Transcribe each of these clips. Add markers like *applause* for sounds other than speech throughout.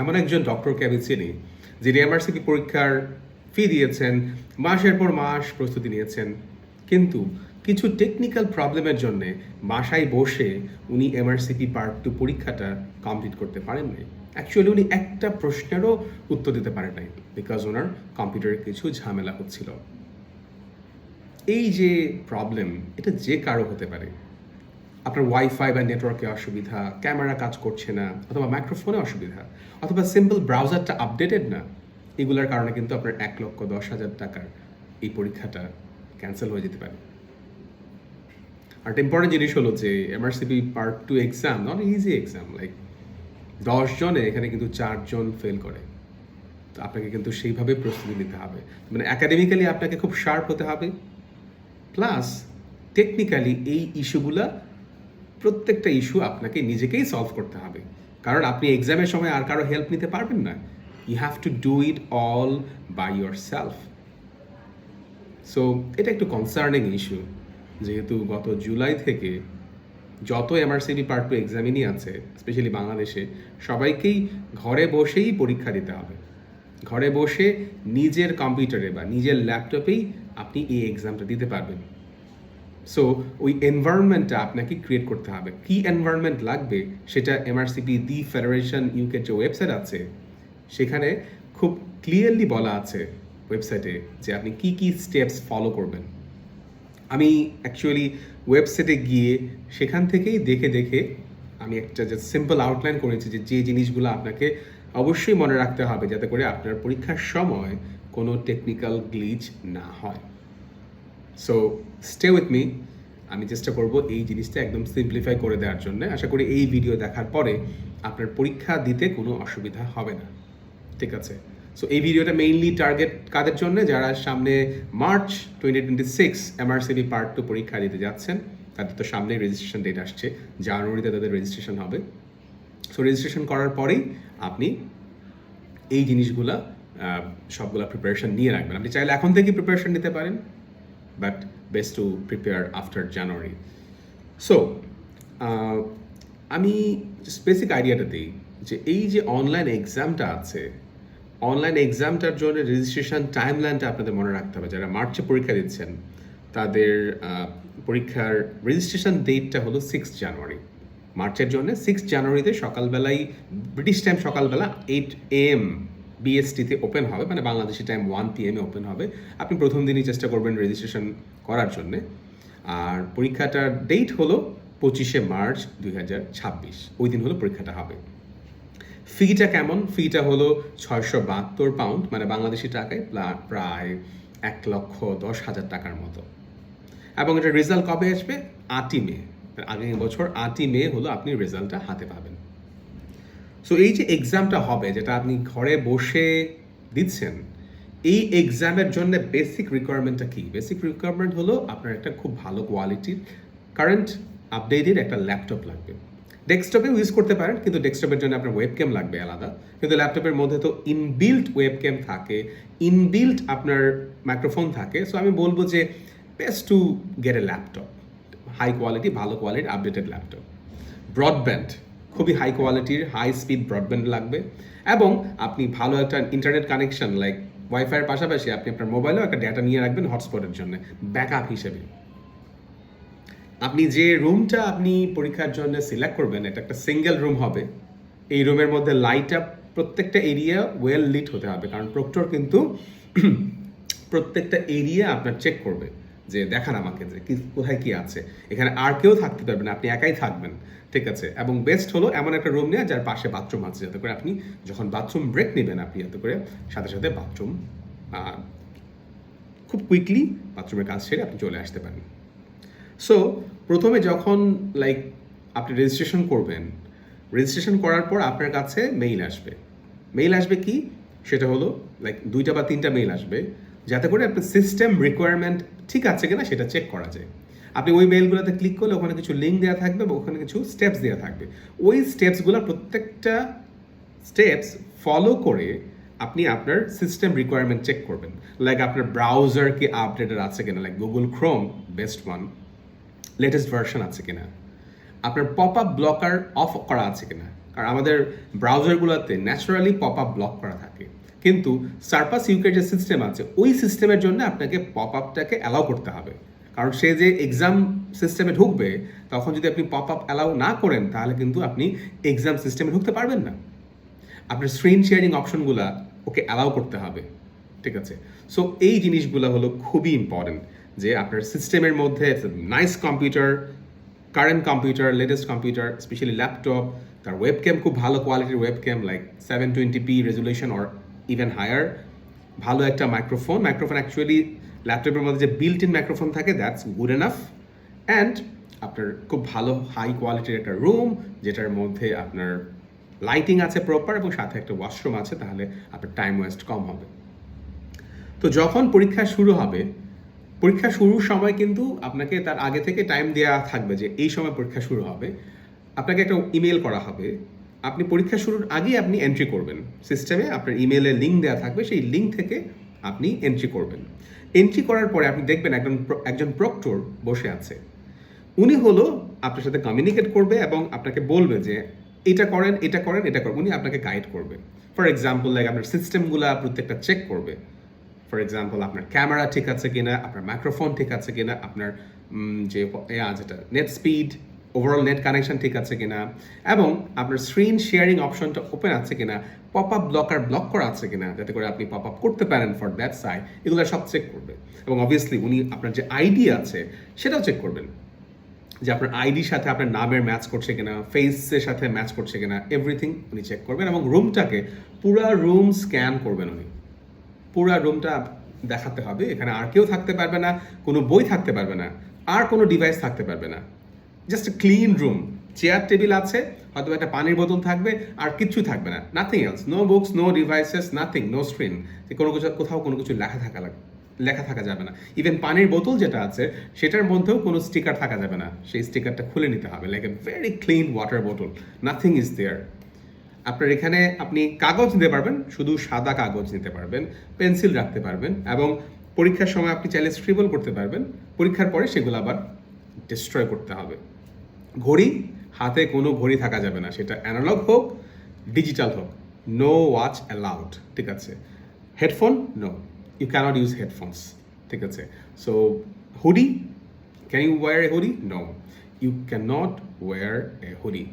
এমন একজন ডক্টরকে আমি চিনি, যিনি এমআরসিপি পরীক্ষার ফি দিয়েছেন, মাসের পর মাস প্রস্তুতি নিয়েছেন। কিন্তু কিছু টেকনিক্যাল প্রবলেমের জন্য বাসায় বসে উনি এমআরসিপি পার্ট টু পরীক্ষাটা কমপ্লিট করতে পারেন নাই। অ্যাকচুয়ালি উনি একটা প্রশ্নেরও উত্তর দিতে পারেন নাই বিকজ ওনার কম্পিউটারে কিছু ঝামেলা হচ্ছিল। এই যে প্রবলেম এটা যে কারও হতে পারে। আপনার ওয়াইফাই বা নেটওয়ার্কে অসুবিধা, ক্যামেরা কাজ করছে না, অথবা মাইক্রোফোনে অসুবিধা, অথবা সিম্পল ব্রাউজারটা আপডেটেড না, এগুলোর কারণে কিন্তু আপনার এক লক্ষ দশ হাজার টাকার এই পরীক্ষাটা ক্যান্সেল হয়ে যেতে পারে। আর ইম্পর্টেন্ট জিনিস হলো যে MRCP part two exam not easy exam like দশ জনে এখানে কিন্তু চারজন ফেল করে। তো আপনাকে কিন্তু সেইভাবে প্রস্তুতি নিতে হবে। মানে একাডেমিক্যালি আপনাকে খুব শার্প হতে হবে। প্লাস টেকনিক্যালি এই ইস্যুগুলা প্রত্যেকটা ইস্যু আপনাকে নিজেকেই সলভ করতে হবে। কারণ আপনি এক্সামের সময় আর কারও হেল্প নিতে পারবেন না। You have to do it all by yourself so এটা একটু কনসার্নিং ইস্যু যেহেতু গত জুলাই থেকে যত এমআরসিবি পার্ট টু এক্সামিনই আছে স্পেশালি বাংলাদেশে, সবাইকেই ঘরে বসেই পরীক্ষা দিতে হবে। ঘরে বসে নিজের কম্পিউটারে বা নিজের ল্যাপটপেই আপনি এই এক্সামটা দিতে পারবেন। সো ওই এনভায়রনমেন্টটা আপনাকে ক্রিয়েট করতে হবে। কি এনভায়রনমেন্ট লাগবে? সেটা এমআরসিপি দি ফেডারেশন ইউকের যে ওয়েবসাইট আছে, সেখানে খুব ক্লিয়ারলি বলা আছে ওয়েবসাইটে যে আপনি কি কি স্টেপস ফলো করবেন। আমি অ্যাকচুয়ালি ওয়েবসাইটে গিয়ে সেখান থেকেই দেখে দেখে আমি একটা যে সিম্পল আউটলাইন করেছি যে যে জিনিসগুলো আপনাকে অবশ্যই মনে রাখতে হবে যাতে করে আপনার পরীক্ষার সময় কোনো টেকনিক্যাল গ্লিচ না হয়। সো স্টে উইথ মি আমি চেষ্টা করব এই জিনিসটা একদম সিম্পলিফাই করে দেওয়ার জন্য। আশা করি এই ভিডিও দেখার পরে আপনার পরীক্ষা দিতে কোনো অসুবিধা হবে না। ঠিক আছে? সো এই ভিডিওটা মেইনলি টার্গেট কাদের জন্য? যারা সামনে March twenty twenty six MRCP part two পরীক্ষা দিতে যাচ্ছেন, তাদের তো সামনে রেজিস্ট্রেশন ডেট আসছে। জানুয়ারিতে তাদের রেজিস্ট্রেশন হবে। সো রেজিস্ট্রেশন করার পরেই আপনি এই জিনিসগুলা সবগুলা প্রিপারেশন নিয়ে রাখবেন। আপনি চাইলে এখন থেকে প্রিপারেশন নিতে পারেন। But best to prepare after January so আমি বেসিক আইডিয়াটা দিই যে এই যে অনলাইন এক্সামটা আছে অনলাইন এক্সামটার জন্য রেজিস্ট্রেশন টাইম লাইনটা আপনাদের মনে রাখতে হবে। যারা মার্চে পরীক্ষা দিচ্ছেন, তাদের পরীক্ষার রেজিস্ট্রেশন ডেটটা হলো সিক্স জানুয়ারি মার্চের জন্য সিক্স জানুয়ারিতে সকালবেলায় ব্রিটিশ টাইম সকালবেলা এইট এম বিএসটিতে ওপেন হবে মানে বাংলাদেশি টাইম ওয়ান পি এমে ওপেন হবে। আপনি প্রথম দিনই চেষ্টা করবেন রেজিস্ট্রেশন করার জন্যে। আর পরীক্ষাটার ডেট হলো পঁচিশে মার্চ দুই হাজার ছাব্বিশ। ওই দিন হলো পরীক্ষাটা হবে। ফিটা কেমন? ফিটা হলো ছয়শো বাহাত্তর পাউন্ড মানে বাংলাদেশি টাকায় প্রায় এক লক্ষ দশ হাজার টাকার মতো। এবং এটা রেজাল্ট কবে আসবে? আটই মে। আগামী বছর আটই মে হলো আপনি রেজাল্টটা হাতে পাবেন। সো এই যে এক্সামটা হবে, যেটা আপনি ঘরে বসে দিচ্ছেন, এই এক্সামের জন্য বেসিক রিকোয়ারমেন্টটা কি? বেসিক রিকোয়ারমেন্ট হলো আপনার একটা খুব ভালো কোয়ালিটির কারেন্ট আপডেটের একটা ল্যাপটপ লাগবে। ডেস্কটপে ইউজ করতে পারেন, কিন্তু ডেস্কটপের জন্য আপনার ওয়েবক্যাম লাগবে আলাদা। কিন্তু ল্যাপটপের মধ্যে তো ইনবিল্ট ওয়েবক্যাম থাকে ইনবিল্ট আপনার মাইক্রোফোন থাকে। সো আমি বলব যে best to get a laptop high quality ভালো কোয়ালিটির আপডেটেড ল্যাপটপ ব্রডব্যান্ড খুবই হাই কোয়ালিটির হাই স্পিড ব্রডব্যান্ড লাগবে। এবং আপনি ভালো একটা ইন্টারনেট কানেকশন লাইক ওয়াইফাইয়ের পাশাপাশি আপনি আপনার মোবাইলেও একটা ডেটা নিয়ে রাখবেন হটস্পটের জন্য ব্যাকআপ হিসেবে। আপনি যে রুমটা আপনি পরীক্ষার জন্য সিলেক্ট করবেন, এটা একটা সিঙ্গেল রুম হবে। এই রুমের মধ্যে লাইট আপ প্রত্যেকটা এরিয়া ওয়েল লিট হতে হবে, কারণ প্রক্টর কিন্তু *clears throat* প্রত্যেকটা এরিয়া আপনার চেক করবে। যে দেখান আমাকে যে কোথায় কি আছে। এখানে আর কেউ থাকতে পারবে না, আপনি একাই থাকবেন, ঠিক আছে? এবং বেস্ট হলো এমন একটা রুম নেওয়া যার পাশে বাথরুম আছে, যাতে করে আপনি যখন বাথরুম ব্রেক নেবেন, আপনি যাতে করে সাথে সাথে বাথরুম খুব কুইকলি বাথরুমের কাজ সেরে আপনি চলে আসতে পারেন। সো প্রথমে যখন লাইক আপনি রেজিস্ট্রেশন করবেন রেজিস্ট্রেশন করার পর আপনার কাছে মেইল আসবে। মেইল আসবে কি? সেটা হলো লাইক দুইটা বা তিনটা মেইল আসবে। যাতে করে আপনার সিস্টেম রিকোয়ারমেন্ট ঠিক আছে কিনা সেটা চেক করা যায়। আপনি ওই মেইলগুলোতে ক্লিক করলে ওখানে কিছু লিঙ্ক দেওয়া থাকবে বা ওখানে কিছু স্টেপস দেওয়া থাকবে। ওই স্টেপসগুলো প্রত্যেকটা স্টেপস ফলো করে আপনি আপনার সিস্টেম রিকোয়ারমেন্ট চেক করবেন। লাইক আপনার ব্রাউজার কি আপডেটেড আছে কিনা like Google Chrome best one latest version আছে কিনা। আপনার পপ আপ ব্লকার অফ করা আছে কিনা। কারণ আমাদের ব্রাউজারগুলোতে ন্যাচারালি পপ আপ ব্লক করা থাকে। কিন্তু সার্পাস ইউকের যে সিস্টেম আছে, ওই সিস্টেমের জন্য আপনাকে পপ আপটাকে অ্যালাউ করতে হবে। কারণ সে যে এক্সাম সিস্টেমে ঢুকবে, তখন যদি আপনি পপ আপ অ্যালাউ না করেন, তাহলে কিন্তু আপনি এক্সাম সিস্টেমে ঢুকতে পারবেন না। আপনার স্ক্রিন শেয়ারিং অপশনগুলো ওকে অ্যালাউ করতে হবে, ঠিক আছে? সো এই জিনিসগুলো হলো খুবই ইম্পর্টেন্ট যে আপনার সিস্টেমের মধ্যে nice computer current computer latest computer specially laptop তার ওয়েব ওয়েবক্যাম খুব ভালো কোয়ালিটির web webcam like seven twenty P resolution or even higher ভালো একটা মাইক্রোফোন মাইক্রোফোন অ্যাকচুয়ালি ল্যাপটপের মধ্যে যে বিল্ট ইন মাইক্রোফোন থাকে দ্যাটস গুড এনাফ অ্যান্ড আপনার খুব ভালো হাই কোয়ালিটির একটা রুম যেটার মধ্যে আপনার লাইটিং আছে প্রপার এবং সাথে একটা ওয়াশরুম আছে, তাহলে আপনার টাইম ওয়েস্ট কম হবে। তো যখন পরীক্ষা শুরু হবে, পরীক্ষা শুরুর সময় কিন্তু আপনাকে তার আগে থেকে টাইম দেওয়া থাকবে যে এই সময় পরীক্ষা শুরু হবে। আপনাকে একটা ইমেল করা হবে আপনি পরীক্ষা শুরুর আগেই আপনি এন্ট্রি করবেন। সিস্টেমে আপনার ইমেলে লিঙ্ক দেওয়া থাকবে, সেই লিঙ্ক থেকে আপনি এন্ট্রি করবেন। এন্ট্রি করার পরে আপনি দেখবেন একজন একজন প্রক্টর বসে আছে। উনি হলো আপনার সাথে কমিউনিকেট করবে এবং আপনাকে বলবে যে, এটা করেন এটা করেন এটা করেন। উনি আপনাকে গাইড করবে। ফর এক্সাম্পল লাইক আপনার সিস্টেমগুলো প্রত্যেকটা চেক করবে। ফর এক্সাম্পল আপনার ক্যামেরা ঠিক আছে কিনা, আপনার মাইক্রোফোন ঠিক আছে কিনা, আপনার যে যেটা net speed overall net connection ঠিক আছে কিনা? এবং আপনার স্ক্রিন শেয়ারিং অপশনটা ওপেন আছে কিনা? পপ আপ ব্লকার ব্লক করা আছে কিনা? যাতে করে আপনি পপ আপ করতে পারেন ফর দ্যাট সাইড এগুলো সব চেক করবে এবং অবভিয়াসলি উনি আপনার যে আইডি আছে, সেটাও চেক করবেন। যে আপনার আইডির সাথে আপনার নামের ম্যাচ করছে কিনা ফেসের সাথে ম্যাচ করছে কিনা এভরিথিং উনি চেক করবেন এবং রুমটাকে পুরা রুম স্ক্যান করবেন উনি। পুরা রুমটা দেখাতে হবে। এখানে আর কেউ থাকতে পারবে না, কোনো বই থাকতে পারবে না, আর কোনো ডিভাইস থাকতে পারবে না। Just clean room chair table আছে, হয়তো একটা পানির বোতল থাকবে, আর কিচ্ছু থাকবে না। Nothing else no books no devices nothing no screen কোনো কিছু, কোথাও কোনো কিছু লেখা থাকা লাগবে লেখা থাকা যাবে না। ইভেন পানির বোতল যেটা আছে, সেটার মধ্যেও কোনো স্টিকার থাকা যাবে না। সেই স্টিকারটা খুলে নিতে হবে like a very clean water বোতল নাথিং ইজ দেয়ার আপনার এখানে আপনি কাগজ নিতে পারবেন, শুধু সাদা কাগজ নিতে পারবেন, পেন্সিল রাখতে পারবেন, এবং পরীক্ষার সময় আপনি চাইলে স্ক্রিবল করতে পারবেন। পরীক্ষার পরে সেগুলো আবার ডিস্ট্রয় করতে হবে। ঘড়ি, হাতে কোনো ঘড়ি থাকা যাবে না। সেটা অ্যানালগ হোক ডিজিটাল হোক। নো ওয়াচ অ্যালাউড ঠিক আছে। Headphone no you cannot use headphones ঠিক আছে। So hoodie can you wear a hoodie no you can not wear a hoodie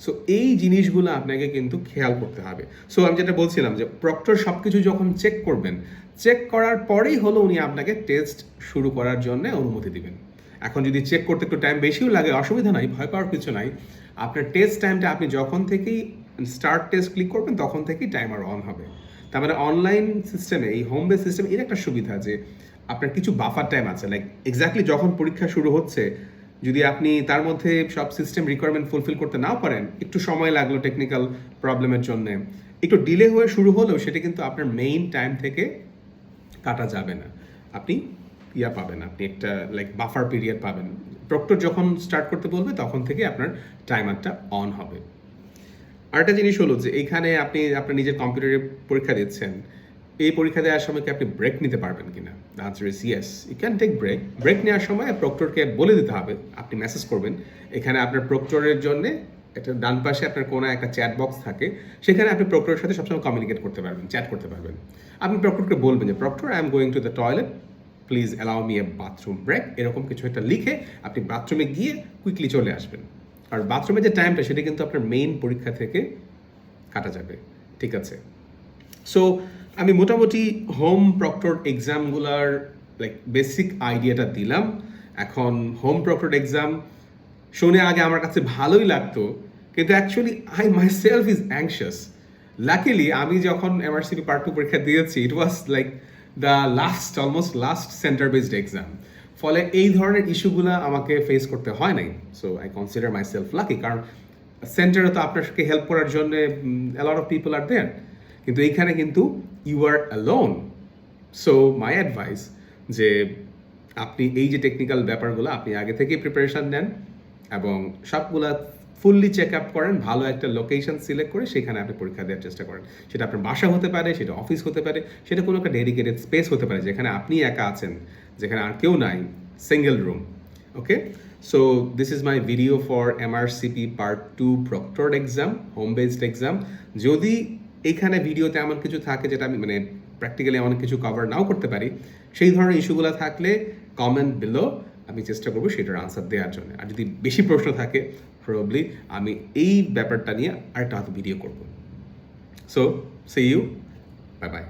so এই জিনিসগুলো আপনাকে কিন্তু খেয়াল করতে হবে। সো আমি যেটা বলছিলাম যে প্রক্টর সব কিছু যখন চেক করবেন চেক করার পরেই হলো উনি আপনাকে টেস্ট শুরু করার জন্য অনুমতি দিবেন। এখন যদি চেক করতে একটু টাইম বেশিও লাগে, অসুবিধা নাই, ভয় পাওয়ার কিছু নাই। আপনার টেস্ট টাইমটা আপনি যখন থেকেই স্টার্ট টেস্ট ক্লিক করবেন, তখন থেকেই টাইমার অন হবে। তার মানে অনলাইন সিস্টেমে এই হোম বেস সিস্টেম এর একটা সুবিধা যে, আপনার কিছু বাফার টাইম আছে। লাইক এক্স্যাক্টলি যখন পরীক্ষা শুরু হচ্ছে, যদি আপনি তার মধ্যে সব সিস্টেম রিকোয়ারমেন্ট ফুলফিল করতে নাও পারেন, একটু সময় লাগল টেকনিক্যাল প্রবলেমের জন্য। একটু ডিলে হয়ে শুরু হলেও সেটা কিন্তু আপনার মেইন টাইম থেকে কাটা যাবে না। আপনি ইয়া পাবেন আপনি, একটা লাইক বাফার পিরিয়ড পাবেন। প্রক্টর যখন স্টার্ট করতে বলবে, তখন থেকে আপনার টাইমারটা অন হবে। আরেকটা জিনিস হলো যে, এইখানে আপনি, আপনার নিজের কম্পিউটারে পরীক্ষা দিচ্ছেন, এই পরীক্ষা দেওয়ার সময় কি আপনি ব্রেক নিতে পারবেন কিনা? The answer is yes you can take break break নেওয়ার সময় প্রক্টরকে বলে দিতে হবে, আপনি মেসেজ করবেন। এখানে আপনার প্রক্টরের জন্য একটা ডান পাশে আপনার কোনো একটা চ্যাট বক্স থাকে, সেখানে আপনি প্রক্টরের সাথে সবসময় কমিউনিকেট করতে পারবেন চ্যাট করতে পারবেন। আপনি প্রক্টরকে বলবেন যে proctor I am going to the toilet please allow me a bathroom break এরকম কিছু একটা লিখে আপনি বাথরুমে গিয়ে কুইকলি চলে আসবেন। আর বাথরুমের যে টাইমটা সেটা কিন্তু আপনার মেইন পরীক্ষা থেকে কাটা যাবে। ঠিক আছে? সো আমি মোটামুটি হোম প্রক্টর এক্সামগুলার লাইক বেসিক আইডিয়াটা দিলাম। এখন হোম প্রক্টর এক্সাম শুনে আগে আমার কাছে ভালোই লাগতো, কিন্তু actually I myself is anxious luckily আমি যখন এমআরসিপি পার্ট টু পরীক্ষা দিয়েছি it was like the last almost last centre based exam ফলে এই ধরনের ইস্যুগুলো আমাকে ফেস করতে হয় নাই। So I consider myself lucky কারণ সেন্টারে তো আপনাকে হেল্প করার জন্য অ্যালট অফ পিপল আর দেন কিন্তু এইখানে কিন্তু you are alone so my advice যে আপনি এই যে টেকনিক্যাল ব্যাপারগুলো আপনি আগে থেকেই প্রিপারেশন নেন এবং সবগুলা ফুললি চেক আপ করেন, ভালো একটা লোকেশন সিলেক্ট করে সেখানে আপনি পরীক্ষা দেওয়ার চেষ্টা করেন। সেটা আপনার বাসা হতে পারে, সেটা অফিস হতে পারে, সেটা কোনো একটা ডেডিকেটেড স্পেস হতে পারে যেখানে আপনি একা আছেন, যেখানে আর কেউ নাই single room okay so this is my video for MRCP part two proctored exam home based exam যদি এখানে ভিডিওতে এমন কিছু থাকে যেটা আমি মানে প্র্যাকটিক্যালি এমন কিছু কভার নাও করতে পারি, সেই ধরনের ইস্যুগুলো থাকলে কমেন্ট বিলো আমি চেষ্টা করব সেটার আনসার দেওয়ার জন্য। আর যদি বেশি প্রশ্ন থাকে প্রবলি আমি এই ব্যাপারটা নিয়ে আরেকটা হয়তো ভিডিও করব। So see you bye bye